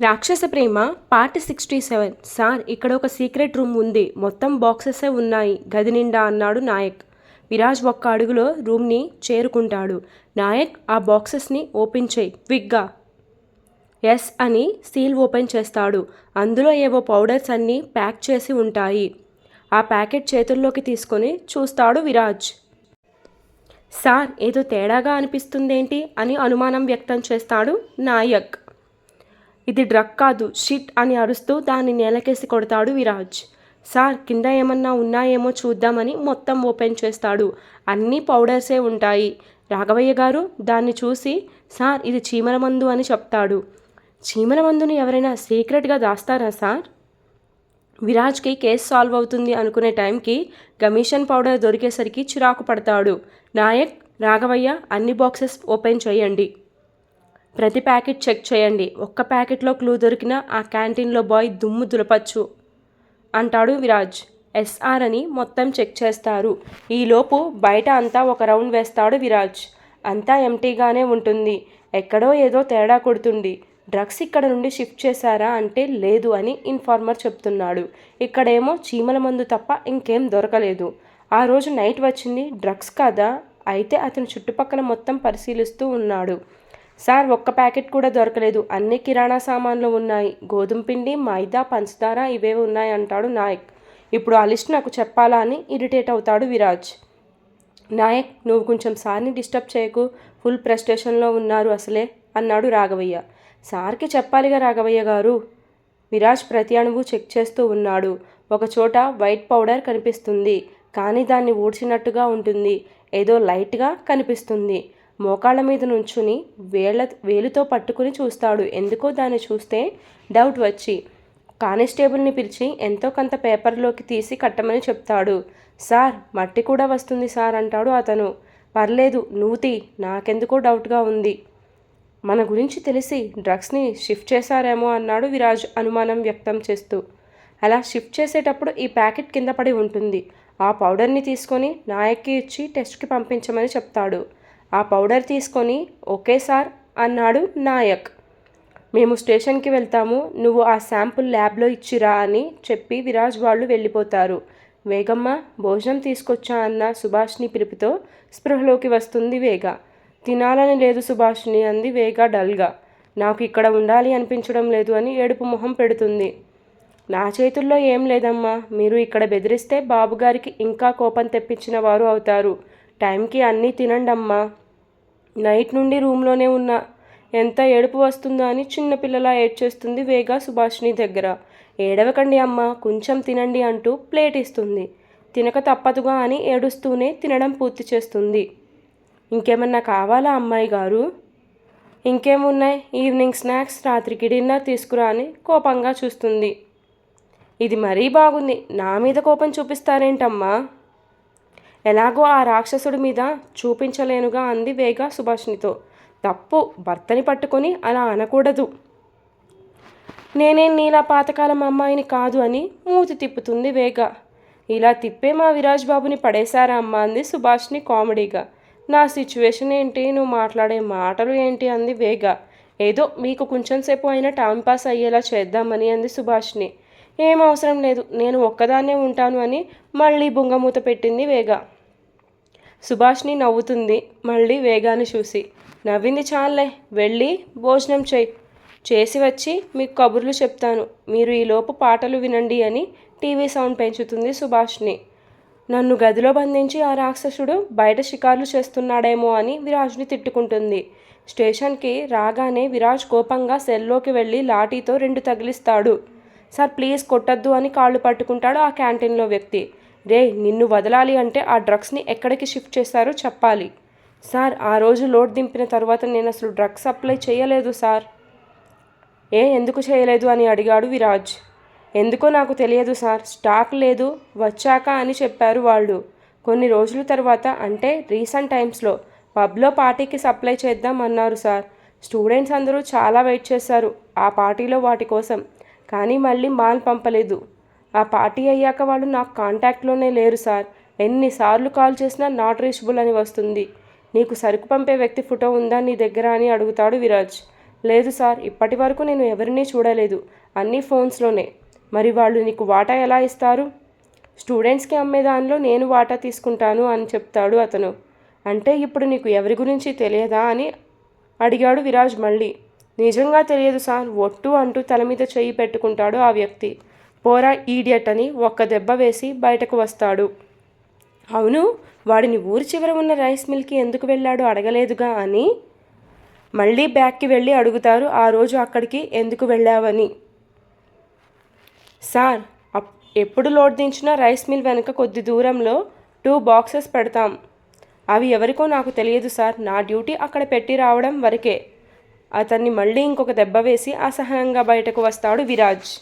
Rakshasa Prema part sixty seven sir ఇక్కడ ఒక secret room ఉంది. మొత్తం బాక్సెసే ఉన్నాయి. గది నిండా అన్నాడు నాయక్. విరాజ్ ఒక్క అడుగులో రూమ్ని చేరుకుంటాడు. నాయక్ ఆ బాక్సెస్ని ఓపెన్ చేయి. క్విక్గా ఎస్ అని సీల్ ఓపెన్ చేస్తాడు. అందులో ఏవో పౌడర్స్ అన్నీ ప్యాక్ చేసి ఉంటాయి. ఆ ప్యాకెట్ చేతుల్లోకి తీసుకొని చూస్తాడు విరాజ్. సార్ ఏదో తేడాగా అనిపిస్తుందేంటి అని అనుమానం వ్యక్తం చేస్తాడు నాయక్. ఇది డ్రగ్ కాదు షిట్ అని అరుస్తూ దాన్ని నేలకేసి కొడతాడు విరాజ్. సార్ కింద ఏమన్నా ఉన్నాయేమో చూద్దామని మొత్తం ఓపెన్ చేస్తాడు. అన్నీ పౌడర్సే ఉంటాయి. రాఘవయ్య గారు దాన్ని చూసి సార్ ఇది చీమల మందు అని చెప్తాడు. చీమల మందుని ఎవరైనా సీక్రెట్గా దాస్తారా సార్? విరాజ్కి కేసు సాల్వ్ అవుతుంది అనుకునే టైంకి కమిషన్ పౌడర్ దొరికేసరికి చిరాకు పడతాడు. నాయక్ రాఘవయ్య అన్ని బాక్సెస్ ఓపెన్ చేయండి. ప్రతి ప్యాకెట్ చెక్ చేయండి. ఒక్క ప్యాకెట్లో క్లూ దొరికినా ఆ క్యాంటీన్లో బాయ్ దుమ్ము దులపచ్చు అంటాడు విరాజ్. ఎస్ఆర్ అని మొత్తం చెక్ చేస్తారు. ఈలోపు బయట అంతా ఒక రౌండ్ వేస్తాడు విరాజ్. అంతా ఎంటీగానే ఉంటుంది. ఎక్కడో ఏదో తేడా కొడుతుంది. డ్రగ్స్ ఇక్కడ నుండి షిఫ్ట్ చేశారా అంటే లేదు అని ఇన్ఫార్మర్ చెప్తున్నాడు. ఇక్కడేమో చీమల మందు తప్ప ఇంకేం దొరకలేదు. ఆ రోజు నైట్ వచ్చింది డ్రగ్స్ కాదా? అయితే అతను చుట్టుపక్కల మొత్తం పరిశీలిస్తూ ఉన్నాడు. సార్ ఒక్క ప్యాకెట్ కూడా దొరకలేదు. అన్ని కిరాణా సామాన్లు ఉన్నాయి. గోధుమ పిండి మైదా పంచదార ఇవే ఉన్నాయి అంటాడు నాయక్. ఇప్పుడు ఆ లిస్ట్ నాకు చెప్పాలా అని ఇరిటేట్ అవుతాడు విరాజ్. నాయక్ నువ్వు కొంచెం సార్ని డిస్టర్బ్ చేయకు. ఫుల్ ప్రెస్టేషన్లో ఉన్నారు అసలే అన్నాడు రాఘవయ్య. సార్కి చెప్పాలిగా రాఘవయ్య గారు? విరాజ్ ప్రతి అణువు చెక్ చేస్తూ ఉన్నాడు. ఒకచోట వైట్ పౌడర్ కనిపిస్తుంది. కానీ దాన్ని ఊడ్చినట్టుగా ఉంటుంది. ఏదో లైట్గా కనిపిస్తుంది. మోకాళ్ళ మీద నుంచుని వేళ్ళ వేలుతో పట్టుకుని చూస్తాడు. ఎందుకో దాన్ని చూస్తే డౌట్ వచ్చి. కానిస్టేబుల్ని పిలిచి ఎంతో కొంత పేపర్లోకి తీసి కట్టమని చెప్తాడు. సార్ మట్టి కూడా వస్తుంది సార్ అంటాడు అతను. పర్లేదు నూతి నాకెందుకో డౌట్గా ఉంది. మన గురించి తెలిసి డ్రగ్స్ని షిఫ్ట్ చేశారేమో అన్నాడు విరాజ్ అనుమానం వ్యక్తం చేస్తూ. అలా షిఫ్ట్ చేసేటప్పుడు ఈ ప్యాకెట్ కింద పడి ఉంటుంది. ఆ పౌడర్ని తీసుకొని నాయక్కి ఇచ్చి టెస్ట్కి పంపించమని చెప్తాడు. ఆ పౌడర్ తీసుకొని ఓకే సార్ అన్నాడు నాయక్. మేము స్టేషన్కి వెళ్తాము నువ్వు ఆ శాంపుల్ ల్యాబ్లో ఇచ్చిరా అని చెప్పి విరాజ్ వాళ్ళు వెళ్ళిపోతారు. వేగమ్మ భోజనం తీసుకొచ్చా అన్న సుభాష్ని పిలుపుతో స్పృహలోకి వస్తుంది వేగ. తినాలని లేదు సుభాష్ని అంది వేగ డల్గా. నాకు ఇక్కడ ఉండాలి అనిపించడం లేదు అని ఏడుపు మొహం పెడుతుంది. నా చేతుల్లో ఏం లేదమ్మా మీరు ఇక్కడ బెదిరిస్తే బాబుగారికి ఇంకా కోపం తెప్పించిన వారు అవుతారు. టైంకి అన్నీ తినండమ్మా. నైట్ నుండి రూమ్లోనే ఉన్నా. ఎంత ఏడుపు వస్తుందో అని చిన్నపిల్లలా ఏడ్చేస్తుంది వేగా సుభాష్ని దగ్గర. ఏడవకండి అమ్మ కొంచెం తినండి అంటూ ప్లేట్ ఇస్తుంది. తినక తప్పదుగా అని ఏడుస్తూనే తినడం పూర్తి చేస్తుంది. ఇంకేమన్నా కావాలా అమ్మాయి గారు? ఇంకేమున్నాయి? ఈవినింగ్ స్నాక్స్ రాత్రికి డిన్నర్ తీసుకురా అని కోపంగా చూస్తుంది. ఇది మరీ బాగుంది. నా మీద కోపం చూపిస్తారేంటమ్మా? ఎలాగో ఆ రాక్షసుడి మీద చూపించలేనుగా అంది వేగ సుభాష్నితో తప్పు భర్తని పట్టుకొని అలా అనకూడదు. నేనేం నీలా పాతకాలం అమ్మాయిని కాదు అని మూతి తిప్పుతుంది వేగ. ఇలా తిప్పే మా విరాజ్ బాబుని పడేశారా అమ్మ అంది సుభాష్ని కామెడీగా. నా సిచ్యువేషన్ ఏంటి? నువ్వు మాట్లాడే మాటలు ఏంటి? అంది వేగ. ఏదో మీకు కొంచెం సేపు అయినా టైం పాస్ అయ్యేలా చేద్దామని అంది సుభాష్ని ఏం అవసరం లేదు నేను ఒక్కదాన్నే ఉంటాను అని మళ్ళీ బుంగమూత పెట్టింది వేగ. సుభాష్ని నవ్వుతుంది. మళ్ళీ వేగాన్ని చూసి. నవ్వింది చాలే వెళ్ళి భోజనం చేయి. చేసి వచ్చి మీకు కబుర్లు చెప్తాను. మీరు ఈలోపు పాటలు వినండి అని టీవీ సౌండ్ పెంచుతుంది సుభాష్ని. నన్ను గదిలో బంధించి ఆ రాక్షసుడు బయట షికార్లు చేస్తున్నాడేమో అని విరాజ్ని తిట్టుకుంటుంది. స్టేషన్కి రాగానే విరాజ్ కోపంగా సెల్లోకి వెళ్ళి లాఠీతో రెండు తగిలిస్తాడు. సార్ ప్లీజ్ కొట్టద్దు అని కాళ్ళు పట్టుకుంటాడు ఆ క్యాంటీన్లో వ్యక్తి. రే నిన్ను వదలాలి అంటే ఆ డ్రగ్స్ని ఎక్కడికి షిఫ్ట్ చేశారో చెప్పాలి. సార్ ఆ రోజు లోడ్ దింపిన తర్వాత నేను అసలు డ్రగ్స్ సప్లై చేయలేదు సార్. ఏ ఎందుకు చేయలేదు అని అడిగాడు విరాజ్. ఎందుకో నాకు తెలియదు సార్ స్టాక్ లేదు వచ్చాక అని చెప్పారు వాళ్ళు. కొన్ని రోజుల తర్వాత అంటే రీసెంట్ టైమ్స్లో పబ్లో పార్టీకి సప్లై చేద్దాం అన్నారు సార్. స్టూడెంట్స్ అందరూ చాలా వెయిట్ చేశారు ఆ పార్టీలో వాటి కోసం. కానీ మళ్ళీ మాల్ పంపలేదు. ఆ పార్టీ అయ్యాక వాళ్ళు నాకు కాంటాక్ట్లోనే లేరు సార్. ఎన్నిసార్లు కాల్ చేసినా నాట్ రీచబుల్ అని వస్తుంది. నీకు సరుకు పంపే వ్యక్తి ఫోటో ఉందా నీ దగ్గర అని అడుగుతాడు విరాజ్. లేదు సార్ ఇప్పటి వరకు నేను ఎవరినీ చూడలేదు. అన్నీ ఫోన్స్లోనే. మరి వాళ్ళు నీకు వాటా ఎలా ఇస్తారు? స్టూడెంట్స్కి అమ్మే దానిలో నేను వాటా తీసుకుంటాను అని చెప్తాడు అతను. అంటే ఇప్పుడు నీకు ఎవరి గురించి తెలియదా అని అడిగాడు విరాజ్ మళ్ళీ. నిజంగా తెలియదు సార్ ఒట్టు అంటూ తల మీద చెయ్యి పెట్టుకుంటాడు ఆ వ్యక్తి. పోరా ఈడియట్ అని ఒక్క దెబ్బ వేసి బయటకు వస్తాడు. అవును వాడిని ఊరి చివర ఉన్న రైస్ మిల్కి ఎందుకు వెళ్ళాడు అడగలేదుగా అని మళ్ళీ బ్యాక్కి వెళ్ళి అడుగుతారు ఆ రోజు అక్కడికి ఎందుకు వెళ్ళావని? సార్ అప్- ఎప్పుడు లోడ్ దించినా రైస్ మిల్ వెనుక కొద్ది దూరంలో టూ బాక్సెస్ పెడతాం. అవి ఎవరికో నాకు తెలియదు సార్. నా డ్యూటీ అక్కడ పెట్టి రావడం వరకే. అతన్ని మళ్ళీ ఇంకొక దెబ్బ వేసి అసహనంగా బయటకు వస్తాడు విరాజ్.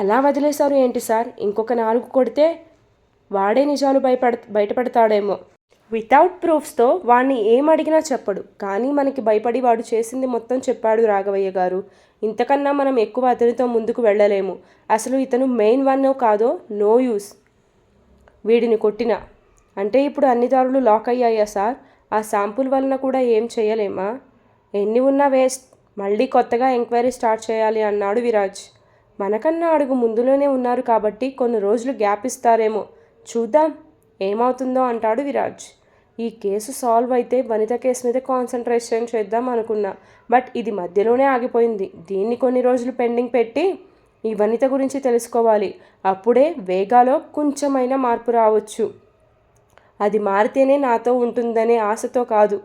అలా వదిలేశారు ఏంటి సార్? ఇంకొక నాలుగు కొడితే వాడే నిజాలు భయపడ బయటపడతాడేమో. వితౌట్ ప్రూఫ్స్తో వాడిని ఏం అడిగినా చెప్పడు. కానీ మనకి భయపడి వాడు చేసింది మొత్తం చెప్పాడు రాఘవయ్య గారు. ఇంతకన్నా మనం ఎక్కువ అతనితో ముందుకు వెళ్ళలేము. అసలు ఇతను మెయిన్ వన్ కాదో నో యూస్. వీడిని కొట్టిన. అంటే ఇప్పుడు అన్ని దారులు లాక్ అయ్యాయా సార్? ఆ శాంపుల్ వలన కూడా ఏం చేయలేమా? ఎన్ని ఉన్నా వేస్ట్. మళ్ళీ కొత్తగా ఎంక్వైరీ స్టార్ట్ చేయాలి అన్నాడు విరాజ్. మనకన్నా అడుగు ముందులోనే ఉన్నారు కాబట్టి కొన్ని రోజులు గ్యాప్ ఇస్తారేమో. చూద్దాం. ఏమవుతుందో అంటాడు విరాజ్. ఈ కేసు సాల్వ్ అయితే వనిత కేసు మీద కాన్సన్ట్రేషన్ చేద్దాం అనుకున్నా. బట్ ఇది మధ్యలోనే ఆగిపోయింది. దీన్ని కొన్ని రోజులు పెండింగ్ పెట్టి ఈ వనిత గురించి తెలుసుకోవాలి. అప్పుడే వేగాలో కొంచెమైనా మార్పు రావచ్చు. అది మారితేనే నాతో ఉంటుందనే ఆశతో కాదు.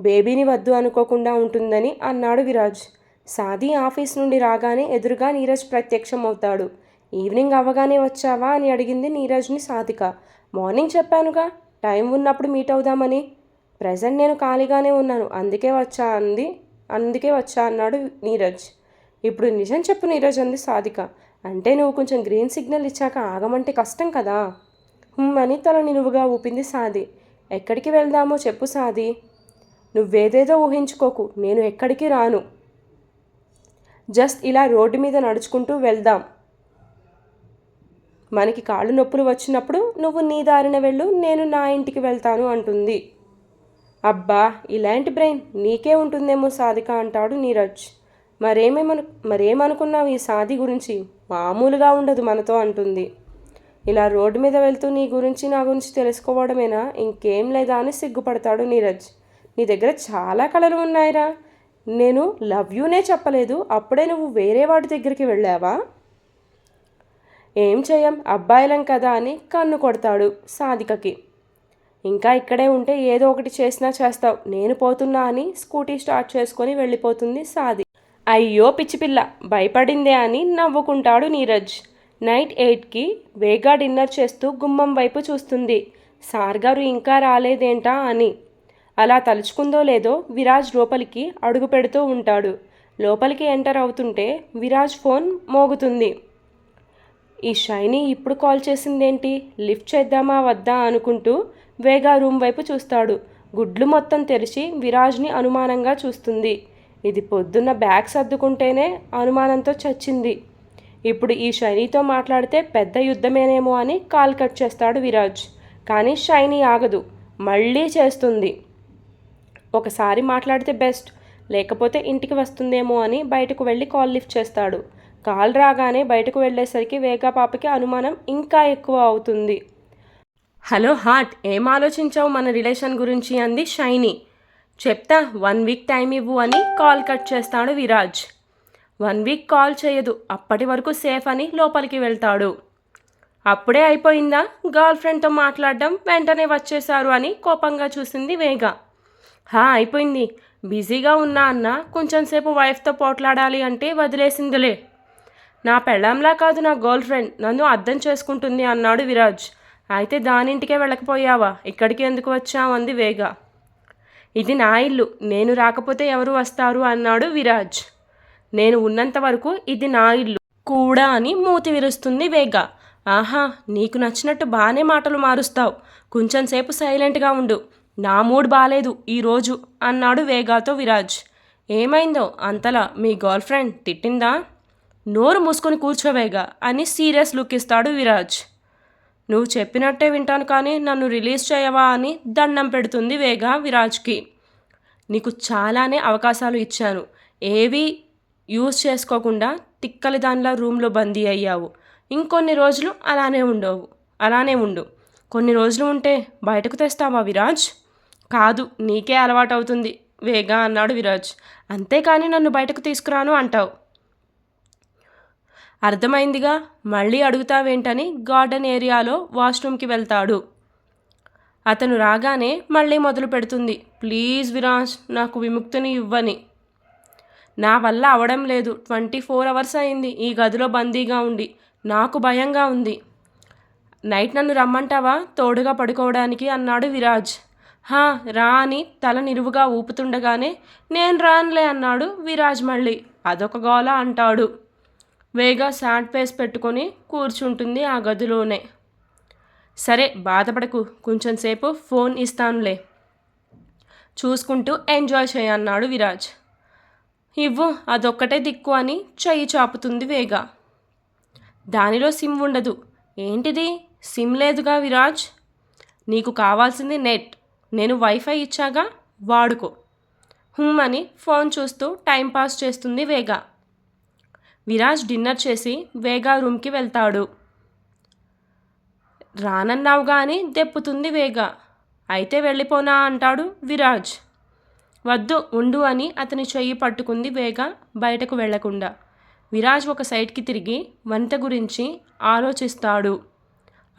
బేబీని వద్దు అనుకోకుండా ఉంటుందని అన్నాడు విరాజ్. సాదీ ఆఫీస్ నుండి రాగానే ఎదురుగా నీరజ్ ప్రత్యక్షం అవుతాడు. ఈవినింగ్ అవ్వగానే వచ్చావా? అని అడిగింది నీరజ్ని సాధిక. మార్నింగ్ చెప్పానుగా. టైం ఉన్నప్పుడు మీట్ అవుదామని. ప్రజెంట్ నేను ఖాళీగానే ఉన్నాను. అందుకే వచ్చా అంది. అందుకే వచ్చా అన్నాడు నీరజ్. ఇప్పుడు నిజం చెప్పు నీరజ్ అంది సాధిక. అంటే నువ్వు కొంచెం గ్రీన్ సిగ్నల్ ఇచ్చాక ఆగమంటే కష్టం కదా? అని తల నిలువుగా ఊపింది సాది. ఎక్కడికి వెళ్దామో చెప్పు సాది. నువ్వేదేదో ఊహించుకోకు. నేను ఎక్కడికి రాను. జస్ట్ ఇలా రోడ్డు మీద నడుచుకుంటూ వెళ్దాం. మనకి కాళ్ళు నొప్పులు వచ్చినప్పుడు నువ్వు నీ దారిన వెళ్ళు నేను నా ఇంటికి వెళ్తాను అంటుంది. అబ్బా ఇలాంటి బ్రెయిన్ నీకే ఉంటుందేమో సాధిక అంటాడు నీరజ్. మరేమేమను మరేమనుకున్నావు ఈ సాది గురించి? మామూలుగా ఉండదు మనతో అంటుంది. ఇలా రోడ్డు మీద వెళ్తూ నీ గురించి నా గురించి తెలుసుకోవడమేనా? ఇంకేం లేదా అని సిగ్గుపడతాడు నీరజ్. నీ దగ్గర చాలా కళలు ఉన్నాయిరా. నేను లవ్ యూనే చెప్పలేదు అప్పుడే నువ్వు వేరే వాడి దగ్గరికి వెళ్ళావా? ఏం చేయం అబ్బాయిలం కదా అని కన్ను కొడతాడు సాధికకి. ఇంకా ఇక్కడే ఉంటే ఏదో ఒకటి చేసినా చేస్తావు నేను పోతున్నా అని స్కూటీ స్టార్ట్ చేసుకొని వెళ్ళిపోతుంది సాది. అయ్యో పిచ్చిపిల్ల భయపడిందే అని నవ్వుకుంటాడు నీరజ్. నైట్ ఎయిట్కి వేగా డిన్నర్ చేస్తూ గుమ్మం వైపు చూస్తుంది. సార్ గారు ఇంకా రాలేదేంటా అని అలా తలుచుకుందో లేదో విరాజ్ లోపలికి అడుగు పెడుతూ ఉంటాడు. లోపలికి ఎంటర్ అవుతుంటే విరాజ్ ఫోన్ మోగుతుంది. ఈ షైనీ ఇప్పుడు కాల్ చేసిందేంటి? లిఫ్ట్ చేద్దామా వద్దా అనుకుంటూ వేగా రూమ్ వైపు చూస్తాడు. గుడ్లు మొత్తం తెరిచి విరాజ్ని అనుమానంగా చూస్తుంది. ఇది పొద్దున్న బ్యాగ్ సర్దుకుంటేనే అనుమానంతో చచ్చింది. ఇప్పుడు ఈ షైనీతో మాట్లాడితే పెద్ద యుద్ధమేనేమో అని కాల్ కట్ చేస్తాడు విరాజ్. కానీ షైనీ ఆగదు. మళ్ళీ చేస్తుంది. ఒకసారి మాట్లాడితే బెస్ట్. లేకపోతే ఇంటికి వస్తుందేమో అని బయటకు వెళ్ళి కాల్ లిఫ్ట్ చేస్తాడు. కాల్ రాగానే బయటకు వెళ్ళేసరికి వేగా పాపకి అనుమానం ఇంకా ఎక్కువ అవుతుంది. హలో హార్ట్ ఏం ఆలోచించావు మన రిలేషన్ గురించి అంది షైనీ. చెప్తా వన్ వీక్ టైం ఇవ్వు అని కాల్ కట్ చేస్తాడు విరాజ్. వన్ వీక్ కాల్ చేయదు అప్పటి వరకు సేఫ్ అని లోపలికి వెళ్తాడు. అప్పుడే అయిపోయిందా? గర్ల్ ఫ్రెండ్తో మాట్లాడడం వెంటనే వచ్చేశారు అని కోపంగా చూసింది వేగ. హా అయిపోయింది. బిజీగా ఉన్నా అన్న కొంచెం సేపు వైఫ్తో పోట్లాడాలి అంటే వదిలేసిందిలే. నా పెళ్ళంలా కాదు నా గర్ల్ ఫ్రెండ్ నన్ను అర్థం చేసుకుంటుంది అన్నాడు విరాజ్. అయితే దానింటికే వెళ్ళకపోయావా? ఇక్కడికి ఎందుకు వచ్చావు? అంది వేగ. ఇది నా ఇల్లు నేను రాకపోతే ఎవరు వస్తారు? అన్నాడు విరాజ్. నేను ఉన్నంత వరకు ఇది నా ఇల్లు కూడా అని మూతి విరుస్తుంది వేగ. ఆహా నీకు నచ్చినట్టు బాగానే మాటలు మారుస్తావు. కొంచెం సేపు సైలెంట్గా ఉండు. నా మూడ్ బాలేదు ఈరోజు అన్నాడు వేగాతో విరాజ్. ఏమైందో అంతలా మీ గర్ల్ ఫ్రెండ్ తిట్టిందా? నోరు మూసుకొని కూర్చోవేగా అని సీరియస్ లుక్ ఇస్తాడు విరాజ్. నువ్వు చెప్పినట్టే వింటాను కానీ నన్ను రిలీజ్ చేయవా అని దండం పెడుతుంది వేగా విరాజ్కి. నీకు చాలానే అవకాశాలు ఇచ్చాను. ఏవి యూజ్ చేసుకోకుండా తిక్కలి దానిలా రూమ్లో బందీ అయ్యావు. ఇంకొన్ని రోజులు అలానే ఉండవు. అలానే ఉండు. కొన్ని రోజులు ఉంటే బయటకు తెస్తావా విరాజ్? కాదు నీకే అలవాటు అవుతుంది వేగా అన్నాడు విరాజ్. అంతేకాని నన్ను బయటకు తీసుకురాను అంటావు. అర్థమైందిగా? మళ్ళీ అడుగుతావేంటని గార్డెన్ ఏరియాలో వాష్రూమ్కి వెళ్తాడు. అతను రాగానే మళ్ళీ మొదలు పెడుతుంది. ప్లీజ్ విరాజ్ నాకు విముక్తిని ఇవ్వని. నా వల్ల అవడం లేదు. ట్వంటీ ఫోర్ అవర్స్ అయింది. ఈ గదిలో బందీగా ఉండి. నాకు భయంగా ఉంది. నైట్ నన్ను రమ్మంటావా? తోడుగా పడుకోవడానికి అన్నాడు విరాజ్. హా రా అని తల నిరువుగా ఊపుతుండగానే నేను రానులే అన్నాడు విరాజ్ మళ్ళీ. అదొక గోల అంటాడు. వేగా శాండ్ ఫేస్ పెట్టుకొని కూర్చుంటుంది ఆ గదిలోనే. సరే బాధపడకు. కొంచెం సేపు ఫోన్ ఇస్తానులే. చూసుకుంటూ ఎంజాయ్ చేయన్నాడు విరాజ్. ఇవ్వు అదొక్కటే దిక్కు అని చెయ్యి చాపుతుంది వేగా. దానిలో సిమ్ ఉండదు. ఏంటిది? సిమ్ లేదుగా విరాజ్? నీకు కావాల్సింది నెట్. నేను వైఫై ఇచ్చాగా వాడుకో. హుమ్ అని ఫోన్ చూస్తూ టైంపాస్ చేస్తుంది వేగా. విరాజ్ డిన్నర్ చేసి వేగా రూమ్కి వెళ్తాడు. రానన్నావుగా అని దెప్పుతుంది వేగా. అయితే వెళ్ళిపోనా అంటాడు విరాజ్. వద్దు ఉండు అని అతని చెయ్యి పట్టుకుంది వేగా బయటకు వెళ్ళకుండా. విరాజ్ ఒక సైడ్కి తిరిగి వనిత గురించి ఆలోచిస్తాడు.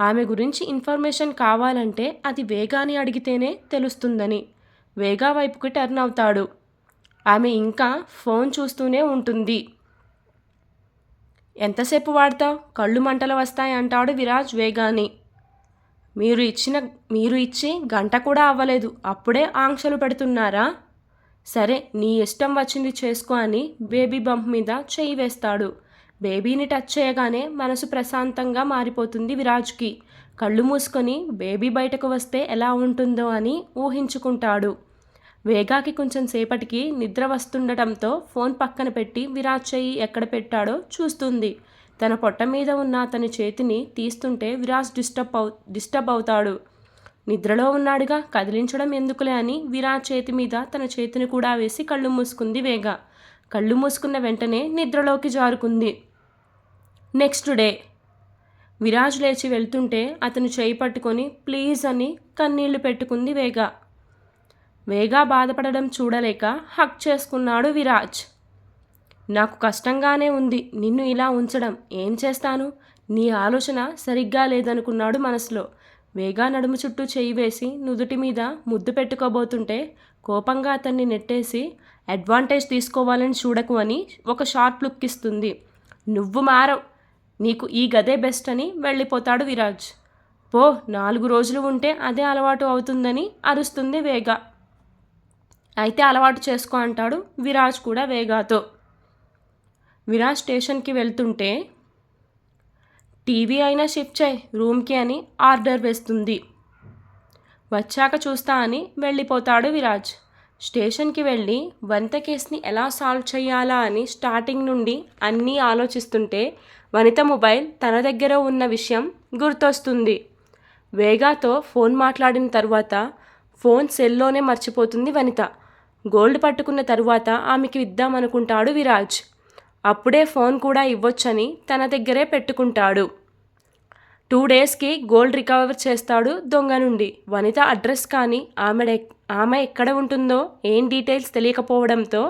ఆమె గురించి ఇన్ఫర్మేషన్ కావాలంటే అది వేగాని అడిగితేనే తెలుస్తుందని. వేగా వైపుకి టర్న్ అవుతాడు. ఆమె ఇంకా ఫోన్ చూస్తూనే ఉంటుంది. ఎంతసేపు వాడతావు? కళ్ళు మంటలు వస్తాయి అంటాడు విరాజ్ వేగాని. మీరు ఇచ్చిన మీరు ఇచ్చి గంట కూడా అవ్వలేదు. అప్పుడే ఆంక్షలు పెడుతున్నారా? సరే నీ ఇష్టం వచ్చింది చేసుకో అని బేబీ బంప్ మీద చేయి వేస్తాడు. బేబీని టచ్ చేయగానే మనసు ప్రశాంతంగా మారిపోతుంది విరాజ్కి. కళ్ళు మూసుకొని బేబీ బయటకు వస్తే ఎలా ఉంటుందో అని ఊహించుకుంటాడు. వేగాకి కొంచెం సేపటికి నిద్ర వస్తుండటంతో ఫోన్ పక్కన పెట్టి విరాజ్ చెయ్యి ఎక్కడ పెట్టాడో చూస్తుంది. తన పొట్ట మీద ఉన్న అతని చేతిని తీస్తుంటే విరాజ్ డిస్టర్బ్ అవు డిస్టర్బ్ అవుతాడు. నిద్రలో ఉన్నాడుగా కదిలించడం ఎందుకులే అని విరాజ్ చేతి మీద తన చేతిని కూడా వేసి కళ్ళు మూసుకుంది వేగ. కళ్ళు మూసుకున్న వెంటనే నిద్రలోకి జారుకుంది. నెక్స్ట్ డే విరాజ్ లేచి వెళ్తుంటే అతను చేయి పట్టుకొని ప్లీజ్ అని కన్నీళ్ళు పెట్టుకుంది వేగా. వేగా బాధపడడం చూడలేక హక్ చేసుకున్నాడు విరాజ్. నాకు కష్టంగానే ఉంది నిన్ను ఇలా ఉంచడం. ఏం చేస్తాను? నీ ఆలోచన సరిగ్గా లేదనుకున్నాడు మనసులో. వేగా నడుము చుట్టూ చేయి వేసి నుదుటి మీద ముద్దు పెట్టుకోబోతుంటే కోపంగా అతన్ని నెట్టేసి అడ్వాంటేజ్ తీసుకోవాలని చూడకు అని ఒక షార్ట్ లుక్ ఇస్తుంది. నువ్వు మారవు. నీకు ఈ గదే బెస్ట్ అని వెళ్ళిపోతాడు విరాజ్. పో నాలుగు రోజులు ఉంటే అదే అలవాటు అవుతుందని అరుస్తుంది వేగా. అయితే అలవాటు చేసుకో అంటాడు విరాజ్ కూడా వేగాతో. విరాజ్ స్టేషన్కి వెళ్తుంటే టీవీ అయినా షిఫ్ట్ చేయి రూమ్కి అని ఆర్డర్ వేస్తుంది. వచ్చాక చూస్తా అని వెళ్ళిపోతాడు విరాజ్. స్టేషన్కి వెళ్ళి వనిత కేసుని ఎలా సాల్వ్ చేయాలా అని స్టార్టింగ్ నుండి అన్నీ ఆలోచిస్తుంటే వనిత మొబైల్ తన దగ్గర ఉన్న విషయం గుర్తొస్తుంది. వేగాతో ఫోన్ మాట్లాడిన తర్వాత ఫోన్ సెల్లోనే మర్చిపోతుంది వనిత. గోల్డ్ పట్టుకున్న తర్వాత ఆమెకి ఇద్దామనుకుంటాడు విరాజ్. అప్పుడే ఫోన్ కూడా ఇవ్వొచ్చని తన దగ్గరే పెట్టుకుంటాడు. టూ డేస్కి గోల్డ్ రికవర్ చేస్తాడు దొంగ నుండి. వనిత అడ్రస్ కానీ ఆమె ఆమె ఎక్కడ ఉంటుందో ఏం డీటెయిల్స్ తెలియకపోవడంతో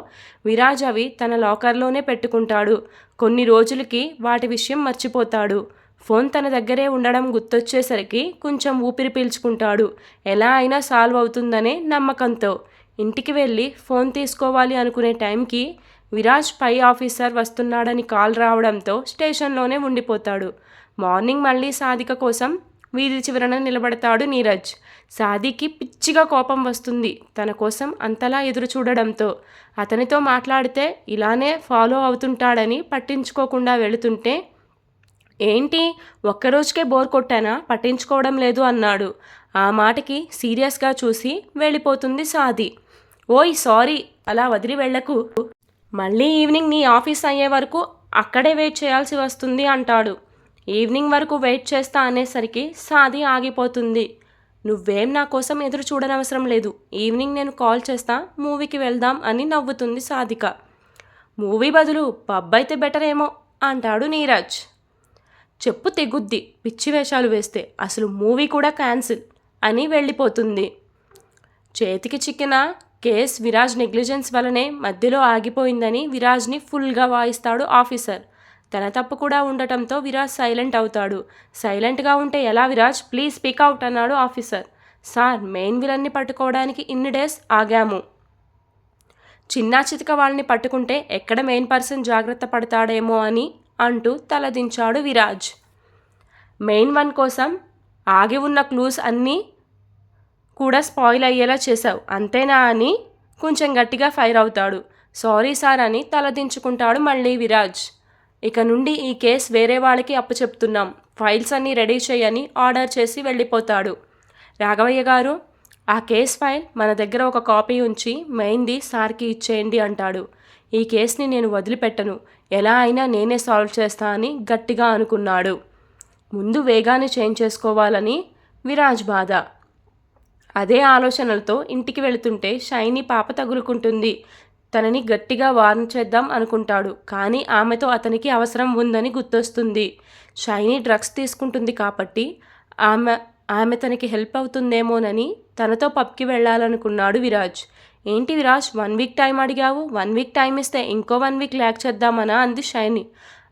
విరాజ్ అవి తన లాకర్లోనే పెట్టుకుంటాడు. కొన్ని రోజులకి వాటి విషయం మర్చిపోతాడు. ఫోన్ తన దగ్గరే ఉండడం గుర్తొచ్చేసరికి కొంచెం ఊపిరి పీల్చుకుంటాడు. ఎలా అయినా సాల్వ్ అవుతుందనే నమ్మకంతో. ఇంటికి వెళ్ళి ఫోన్ తీసుకోవాలి అనుకునే టైంకి విరాజ్ పై ఆఫీసర్ వస్తున్నాడని కాల్ రావడంతో స్టేషన్లోనే ఉండిపోతాడు. మార్నింగ్ మళ్ళీ సాధిక కోసం వీధి చివరన నిలబడతాడు నీరజ్. సాదికి పిచ్చిగా కోపం వస్తుంది. తన కోసం అంతలా ఎదురు చూడడంతో. అతనితో మాట్లాడితే ఇలానే ఫాలో అవుతుంటాడని పట్టించుకోకుండా వెళుతుంటే ఏంటి ఒక్కరోజుకే బోర్ కొట్టానా? పట్టించుకోవడం లేదు అన్నాడు. ఆ మాటకి సీరియస్గా చూసి వెళ్ళిపోతుంది సాది ఓయ్ సారీ అలా వదిలి వెళ్ళకు. మళ్ళీ ఈవినింగ్ నీ ఆఫీస్ అయ్యే వరకు అక్కడే వెయిట్ చేయాల్సి వస్తుంది అంటాడు. ఈవినింగ్ వరకు వెయిట్ చేస్తా అనేసరికి సాది ఆగిపోతుంది. నువ్వేం నా కోసం ఎదురు చూడనవసరం లేదు. ఈవినింగ్ నేను కాల్ చేస్తా మూవీకి వెళ్దాం అని నవ్వుతుంది సాధిక. మూవీ బదులు పబ్ అయితే బెటర్ ఏమో అంటాడు నీరజ్. చెప్పు తెగుద్ది పిచ్చి వేషాలు వేస్తే అసలు మూవీ కూడా క్యాన్సిల్ అని వెళ్ళిపోతుంది. చేతికి చిక్కిన కేస్ విరాజ్ నెగ్లిజెన్స్ వలనే మధ్యలో ఆగిపోయిందని విరాజ్ని ఫుల్గా వాయిస్తాడు ఆఫీసర్. తన తప్పు కూడా ఉండటంతో విరాజ్ సైలెంట్ అవుతాడు. సైలెంట్గా ఉంటే ఎలా విరాజ్? ప్లీజ్ స్పీక్ అవుట్ అన్నాడు ఆఫీసర్. సార్ మెయిన్ విలన్ని పట్టుకోవడానికి ఇన్ని డేస్ ఆగాము. చిన్నా చితక వాళ్ళని పట్టుకుంటే ఎక్కడ మెయిన్ పర్సన్ జాగ్రత్త పడతాడేమో అని అంటూ తలదించాడు విరాజ్. మెయిన్ వన్ కోసం ఆగి ఉన్న క్లూస్ అన్నీ కూడా స్పాయిల్ అయ్యేలా చేశావు అంతేనా అని కొంచెం గట్టిగా ఫైర్ అవుతాడు. సారీ సార్ అని తలదించుకుంటాడు మళ్ళీ విరాజ్. ఇక నుండి ఈ కేస్ వేరే వాళ్ళకి అప్పచెప్తున్నాం. ఫైల్స్ అన్నీ రెడీ చేయని ఆర్డర్ చేసి వెళ్ళిపోతాడు. రాఘవయ్య గారు ఆ కేస్ ఫైల్ మన దగ్గర ఒక కాపీ ఉంచి మెయిన్ది సార్కి ఇచ్చేయండి అంటాడు. ఈ కేసుని నేను వదిలిపెట్టను. ఎలా అయినా నేనే సాల్వ్ చేస్తా అని గట్టిగా అనుకున్నాడు. ముందు వేగాన్ని చేంజ్ చేసుకోవాలని విరాజ్ బాధ. అదే ఆలోచనలతో ఇంటికి వెళుతుంటే షైనీ పాప తగులుకుంటుంది. తనని గట్టిగా వార్న్ చేద్దాం అనుకుంటాడు కానీ ఆమెతో అతనికి అవసరం ఉందని గుర్తొస్తుంది. షైనీ డ్రగ్స్ తీసుకుంటుంది కాబట్టి ఆమె ఆమె తనకి హెల్ప్ అవుతుందేమోనని తనతో పబ్కి వెళ్ళాలనుకున్నాడు విరాజ్. ఏంటి విరాజ్ వన్ వీక్ టైం అడిగావు? వన్ వీక్ టైం ఇస్తే ఇంకో వన్ వీక్ ల్యాక్ చేద్దామనా? అంది షైనీ.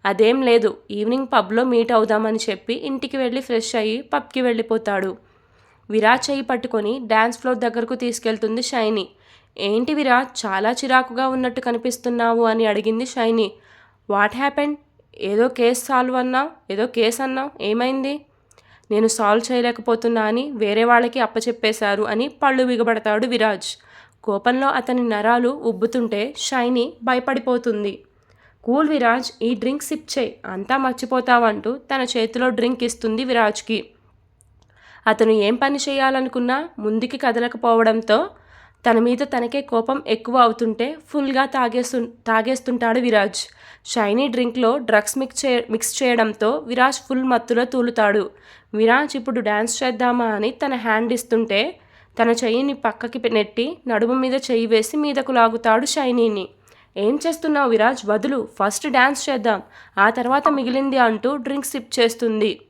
అదేం లేదు ఈవినింగ్ పబ్లో మీట్ అవుదామని చెప్పి ఇంటికి వెళ్ళి ఫ్రెష్ అయ్యి పబ్కి వెళ్ళిపోతాడు. విరాజ్ చేయి పట్టుకొని డ్యాన్స్ ఫ్లోర్ దగ్గరకు తీసుకెళ్తుంది షైనీ. ఏంటి విరాజ్ చాలా చిరాకుగా ఉన్నట్టు కనిపిస్తున్నావు అని అడిగింది షైని. What happened? ఏదో కేస్ సాల్వ్ అన్నావు ఏదో కేస్ అన్నావు ఏమైంది? నేను సాల్వ్ చేయలేకపోతున్నా అని వేరే వాళ్ళకి అప్పచెప్పేశారు అని పళ్ళు బిగబడతాడు విరాజ్. కోపంలో అతని నరాలు ఉబ్బుతుంటే షైని భయపడిపోతుంది. కూల్ విరాజ్ ఈ డ్రింక్ సిప్ చేయి అంతా మర్చిపోతావంటూ తన చేతిలో డ్రింక్ ఇస్తుంది విరాజ్కి. అతను ఏం పని చేయాలనుకున్నా ముందుకి కదలకపోవడంతో తన మీద తనకే కోపం ఎక్కువ అవుతుంటే ఫుల్గా తాగేస్తు తాగేస్తుంటాడు విరాజ్. షైనీ డ్రింక్లో డ్రగ్స్ మిక్స్ చే మిక్స్ చేయడంతో విరాజ్ ఫుల్ మత్తులో తూలుతాడు. విరాజ్ ఇప్పుడు డ్యాన్స్ చేద్దామా అని తన హ్యాండ్ ఇస్తుంటే తన చెయ్యిని పక్కకి నెట్టి నడుము మీద చెయ్యి వేసి మీదకు లాగుతాడు షైనీని. ఏం చేస్తున్నావు విరాజ్? వదులు ఫస్ట్ డ్యాన్స్ చేద్దాం. ఆ తర్వాత మిగిలింది అంటూ డ్రింక్ సిప్ చేస్తుంది.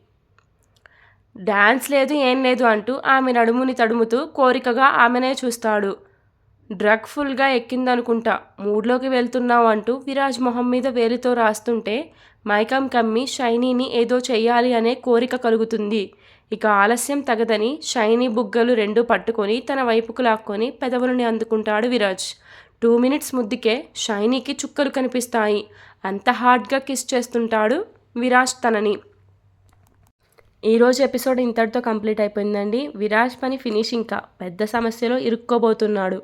డ్యాన్స్ లేదు ఏం లేదు అంటూ ఆమె నడుముని తడుముతూ కోరికగా ఆమెనే చూస్తాడు. డ్రగ్ ఫుల్గా ఎక్కిందనుకుంటా మూడ్లోకి వెళ్తున్నావు అంటూ విరాజ్ మొహం మీద వేలితో రాస్తుంటే మైకం కమ్మి షైనీని ఏదో చెయ్యాలి అనే కోరిక కలుగుతుంది. ఇక ఆలస్యం తగదని షైనీ బుగ్గలు రెండు పట్టుకొని తన వైపుకు లాక్కొని పెదవులని అందుకుంటాడు విరాజ్. టూ మినిట్స్ ముద్దుకే షైనీకి చుక్కలు కనిపిస్తాయి. అంత హార్డ్గా కిస్ చేస్తుంటాడు విరాజ్ తనని. ఈరోజు ఎపిసోడ్ ఇంతటితో కంప్లీట్ అయిపోయిందండి. విరాజ్ పని ఫినిష్ ఇంకా పెద్ద సమస్యలో ఇరుక్కోబోతున్నాడు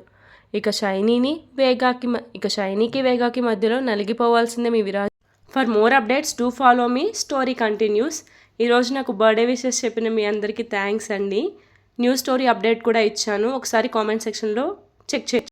ఇక షైనీని వేగాకి ఇక షైనీకి వేగాకి మధ్యలో నలిగిపోవాల్సిందే మీ Viraj. For more updates do follow me story continues. ఈరోజు నాకు బర్త్డే విషెస్ చెప్పిన మీ అందరికీ థ్యాంక్స్ అండి. న్యూ స్టోరీ అప్డేట్ కూడా ఇచ్చాను. ఒకసారి కామెంట్ సెక్షన్లో చెక్ చేయండి.